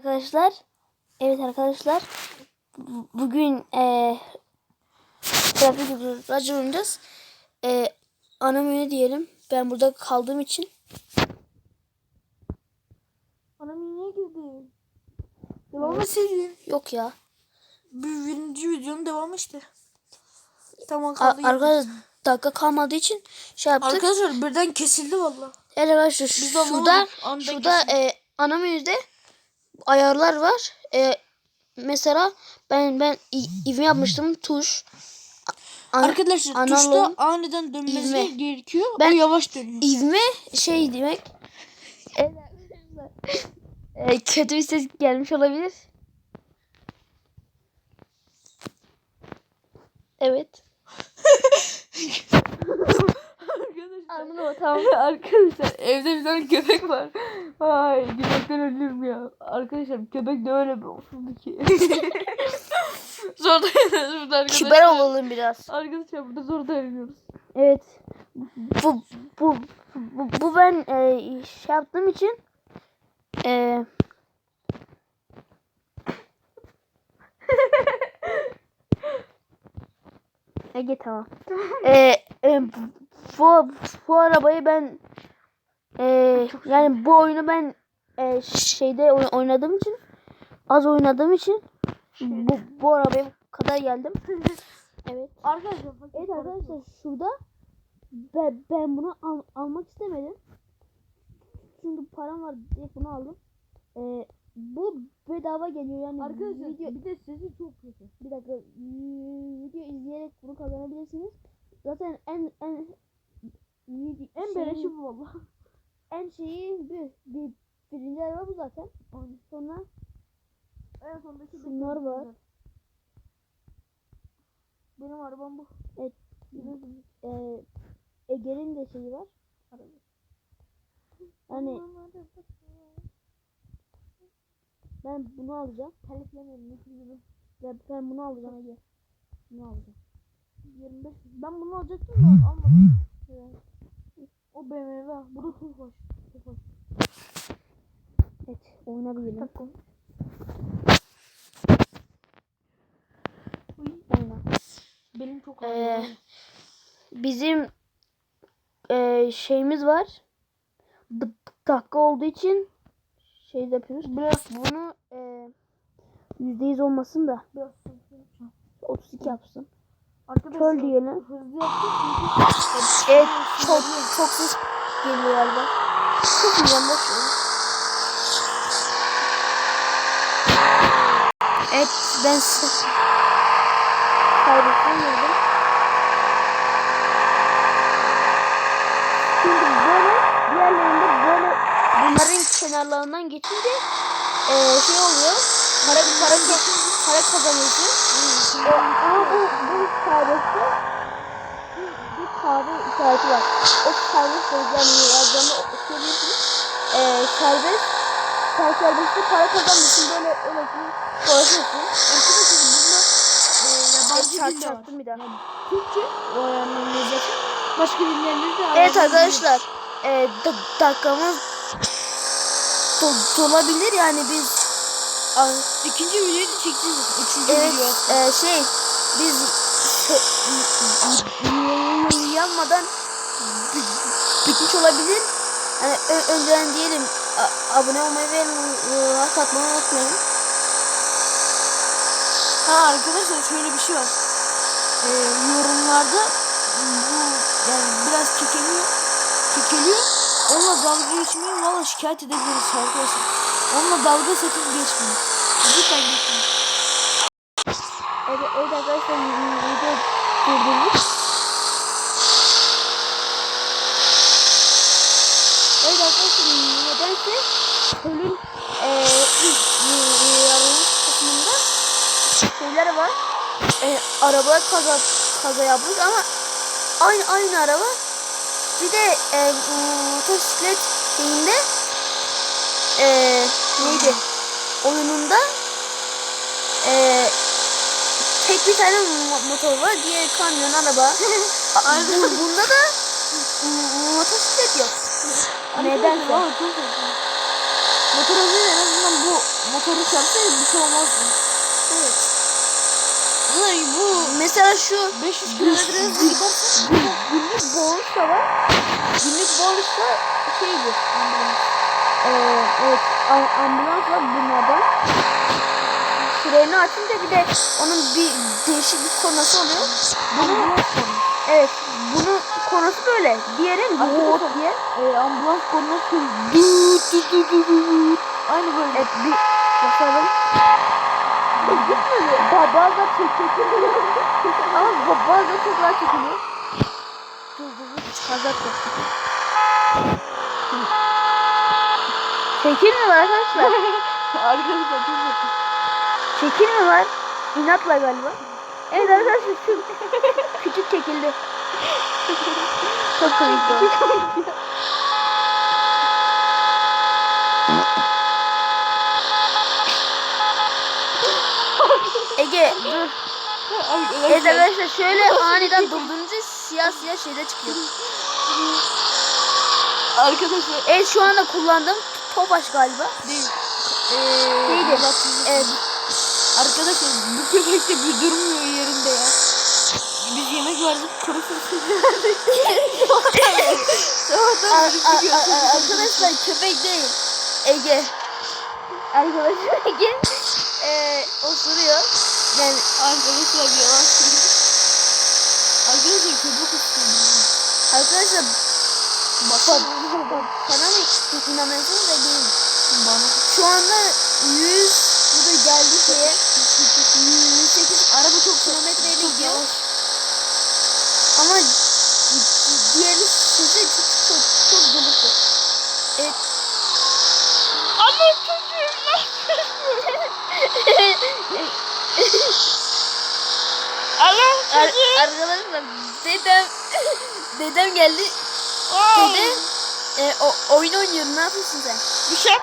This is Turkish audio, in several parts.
Arkadaşlar, evet arkadaşlar, bu- bugün eee trafik racı oynayacağız. Eee ana menü diyelim. Ben burada kaldığım için. Ana niye girdin? Devam etseydin. Yok ya. Bir birinci videonun devamı işte. Tamam kaldı. arkadaşlar dakika kalmadığı için şey yaptık. Arkadaşlar birden kesildi valla. Evet arkadaşlar şurada şurada kesildi. eee ana menüde ayarlar var. Eee mesela ben ben ivme yapmıştım tuş. Ana- Arkadaşlar analog tuşta aniden dönmesi ivme. gerekiyor. Ben- o yavaş dönüyor. İvme şey demek. Arkadaşlar. Ee, kötü bir ses gelmiş olabilir. Evet. O tamam. arkadaşlar evde bir tane köpek var. Ay gülmekten ölüyorum ya. Arkadaşlar köpek de öyle bir osurdu ki. zor dayanıyoruz burada arkadaşlar. Kibar olalım biraz. Arkadaşlar burada zor dayanıyoruz. Evet. Bu bu bu, bu ben e, şey yaptığım için e, Ege tamam. e, e, bu, bu arabayı ben e, yani bu oyunu ben e, şeyde oy- oynadığım için az oynadığım için bu, bu arabaya kadar geldim. evet. Arkadaşlar Evet arkadaşlar şurada ben, ben bunu al- almak istemedim. Çünkü param var diye bunu aldım. Ee, bu bedava geliyor yani Arkadaşlar video bir de sesi çok kötü. bir dakika video izleyerek bunu kazanabilirsiniz. Zaten en en beleşi bu valla. en şeyi bir, bir birinci araba bu zaten. Sonra En sondaki Şunlar var. güzel. Benim arabam bu. Evet. e, Ege'nin de şeyi var. Yani ben bunu alacağım. Teliflemeyelim. lütfen. Ben, ben bunu alacağım Ege. Bunu alacağım. 25. Ben bunu alacaktım da almadım. Bu da Tofaş. Tofaş. Evet oyuna bir girelim. Takım. Oyna. Benim çok Ee. Bizim e, şeyimiz var. Dakika olduğu için şey yapıyoruz. Biraz Bunu e, %100 olmasın da biraz hızlı yapacağım. 32 yapsın. Arkadaşlar Şöyle diyelim. hızlı yaptık Evet çok çok ses geliyor galiba. Çok boş ver. Evet ben girdim. Şimdi böyle diğerlerinde böyle bunların kenarlarından geçince eee şey oluyor. Para para para kazanıyorsun. E, ama bu bu serbestte bir kahve işareti var. O serbest değil yani yazdığında okuyabilirsiniz. Ee, serbest sen serbestte para kazanmışsın böyle öyle konuşuyorsun. arkadaşlar bunda e, yabancı Çarp, dil de var. bir daha. Türkçe O yani başka dillerinde de Evet arkadaşlar e, da- dakikamız do- dolabilir yani biz. İkinci videoyu da çekeceğiz. Üçüncü evet video hatta. e, şey biz şey, yanmadan bi- bitmiş olabilir. Yani önceden diyelim abone olmayı ve like atmayı unutmayın. Ha arkadaşlar şöyle bir şey var. Ee, yorumlarda bu yani biraz kekeliyor. Kekeliyor. Onunla dalga geçmeyin. Valla şikayet edebiliriz arkadaşlar. Onunla dalga sakın geçmeyin. Lütfen geçmeyin. Evet, evet arkadaşlar video durdurduk. E, araba kaza kaza yapmış ama aynı aynı araba bir de e, motosiklet şeyinde e, neydi oyununda e, tek bir tane mo- motor var diğer kamyon araba bunda da motosiklet yok korkunç. Motor en azından bu motoru çarpsaydı bir şey olmazdı. Evet. Ama bu Mesela şu 500 kilometre giderse günlük bonus da var. Günlük bonus da şeydi. Ambulans. Ee, evet. ambulans var bunlardan. Freni açınca bir de onun bir değişik bir kornası oluyor. Bunun, evet. Bunun kornası böyle. Diğeri yoğurt diye. e, ambulans dut dut. Aynı böyle. Evet bir basalım. Gitmedi. Ba- Bazen çok çekiliyor. Ama ba- bazen çok rahat çekiliyor. Dur dur dur. Da. Çekil mi var arkadaşlar? Arkadaşlar çok kötü. Çekil mi var? İnatla galiba. Evet arkadaşlar şu küçük çekildi. Çok komikti o. Ege dur. Evet Arkadaşlar şöyle aniden durdurunca siyah siyah şeyde çıkıyor. arkadaşlar Evet şu anda kullandığım Topaş galiba. değil. Neydi? Evet. Arkadaşlar bu köpek de bir durmuyor yerinde ya. Biz yemek verdik kuru fasulye verdik. Arkadaşlar köpek değil. Ege. Arkadaşlar Ege eee osuruyor. Yani Arkadaşlar yalan. Arkadaşlar köpek istiyor. arkadaşlar bak, bak, bak, bana mı inanıyorsunuz da değil. Bana. Şu anda 100 burada geldi şeye 108 araba çok kilometreyle gidiyor. Ama diğeri sesi çok çok çok gılıktı. Evet. Ama çocuğum Allah Ar arkadaşlar dedem dedem geldi. Dede e, o, oyun oynuyorum ne yapıyorsun sen? Bir şey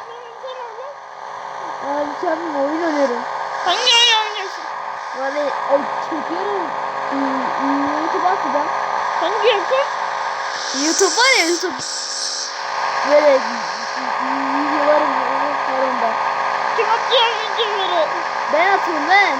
Abi sen oyun oynuyorum. Hangi oyun oynuyorsun? Vallahi e, çekiyorum. Hmm, YouTube atacağım. Hangi yapı? YouTube var ya YouTube. Böyle videolarım var onda. Kim atıyor videoları? Ben atıyorum ben.